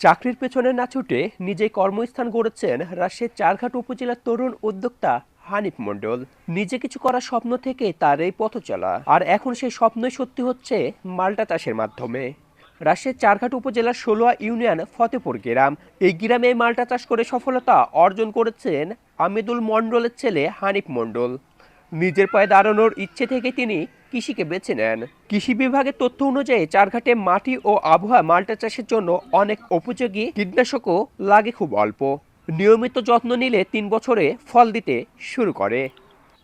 চাকরির পেছনে না ছুটে নিজেই কর্মস্থান গড়েছেন রাজশাহীর চারঘাট উপজেলার তরুণ উদ্যোক্তা হানিফ মন্ডল নিজে কিছু করার স্বপ্ন থেকে তার এই পথ চলা। আর এখন সেই স্বপ্নই সত্যি হচ্ছে মাল্টা চাষের মাধ্যমে। রাজশাহীর চারঘাট উপজেলার ষোলোয়া ইউনিয়ন ফতেপুর গ্রাম। এই গ্রামে মাল্টা চাষ করে সফলতা অর্জন করেছেন আমিদুল মণ্ডলের ছেলে হানিফ মণ্ডল। নিজের পায়ে দাঁড়ানোর ইচ্ছে থেকে তিনি কৃষিকে বেছে নেন। কৃষি বিভাগের তথ্য অনুযায়ী চারঘাটে মাটি ও আবহাওয়া মাল্টা চাষের জন্য অনেক উপযোগী কীটনাশকও লাগে খুব অল্প। নিয়মিত যত্ন নিলে তিন বছরে ফল দিতে শুরু করে।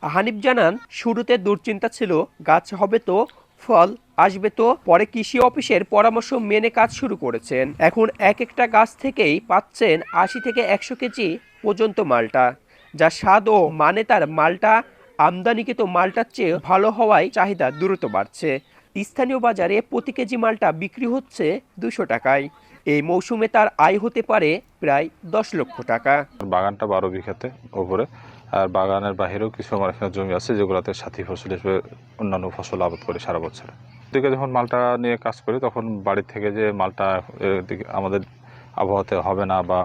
হানিফ জানান, শুরুতে দুশ্চিন্তা ছিল, গাছ হবে তো, ফল আসবে তো, পরে কৃষি অফিসের পরামর্শ মেনে কাজ শুরু করেছেন। এখন এক একটা গাছ থেকেই পাচ্ছেন আশি থেকে একশো কেজি পর্যন্ত মালটা। যা স্বাদ ও মানে তার মালটা আমদানিকৃত মালটার চেয়ে ভালো হওয়ায় চাহিদা দ্রুত বাড়ছে। স্থানীয় বাজারে প্রতি কেজি মালটা বিক্রি হচ্ছে দুশো টাকায়। এই মৌসুমে তার আয় হতে পারে প্রায় দশ লক্ষ টাকা। বাগানটা বারো বিঘাতে ওপরে আর বাগানের বাহিরেও কিছু আমার এখানে জমি আছে যেগুলোতে সাথী ফসল হিসেবে অন্যান্য ফসল আবাদ করি সারা বছর। দিকে যখন মালটা নিয়ে কাজ করি তখন বাড়ি থেকে যে মালটা আমাদের আবহাওয়াতে হবে না বা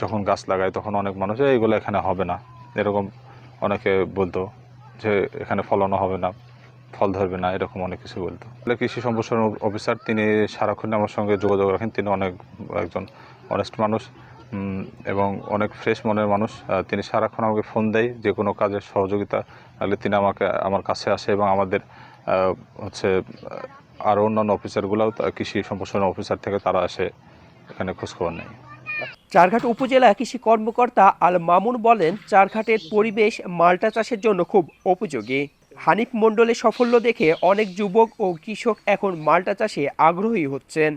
যখন গাছ লাগাই তখন অনেক মানুষ "এই, এগুলো এখানে হবে না। এরকম অনেকে বলতো যে এখানে ফলনও হবে না, ফল ধরবে না, এরকম অনেক কিছু বলতো। তাহলে কৃষি সম্প্রসারণ অফিসার তিনি সারাক্ষণ আমার সঙ্গে যোগাযোগ রাখেন। তিনি অনেক, একজন অনেস্ট মানুষ এবং অনেক ফ্রেশ মনের মানুষ। তিনি সারাক্ষণ আমাকে ফোন দেয় যে কোনো কাজের সহযোগিতা লাগলে তিনি আমাকে, আমার কাছে আসে এবং আমাদের হচ্ছে আরও অন্যান্য অফিসারগুলোও কৃষি সম্প্রসারণ অফিসার থেকে তারা আসে, এখানে খোঁজখবর নেয়। চারঘাট উপজেলা কৃষি কর্মকর্তা আল মামুন বলেন, চারঘাটের পরিবেশ মাল্টা চাষের জন্য খুব উপযোগী। হানিফ মণ্ডলের সাফল্য দেখে অনেক যুবক ও কৃষক এখন মাল্টা চাষে আগ্রহী হচ্ছেন।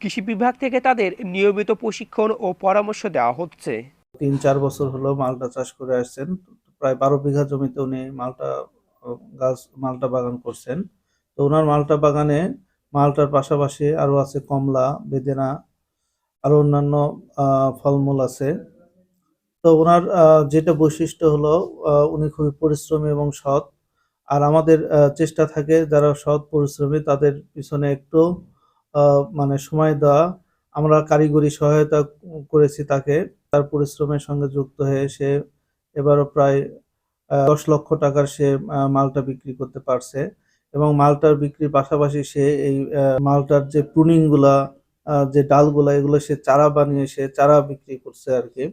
কৃষি বিভাগ থেকে তাদের নিয়মিত প্রশিক্ষণ ও পরামর্শ দেওয়া হচ্ছে। তিন চার বছর হলো মালটা চাষ করে আসছেন। প্রায় বারো বিঘা জমিতে উনি মালটা, গাছ, মালটা বাগান করছেন। তো ওনার মালটা বাগানে মালটার পাশাপাশি আরও আছে কমলা, বেদেনা আরও অন্যান্য ফলমূল আছে। তো ওনার যেটা বৈশিষ্ট্য হলো উনি খুবই পরিশ্রমী এবং সৎ। আর আমাদের চেষ্টা থাকে যারা সৎ পরিশ্রমী তাদের পিছনে একটু মানে সময় দেওয়া। আমরা কারিগরি সহায়তা করেছি তাকে। তার পরিশ্রমের সঙ্গে যুক্ত হয়ে সে এবারও প্রায় দশ লক্ষ টাকার সে মালটা বিক্রি করতে পারছে। এবং মালটার বিক্রির পাশাপাশি সে এই মালটার যে প্রুনিংগুলা আহ, যে ডালগুলা এগুলো সে চারা বানিয়ে সে চারা বিক্রি করছে আর কি।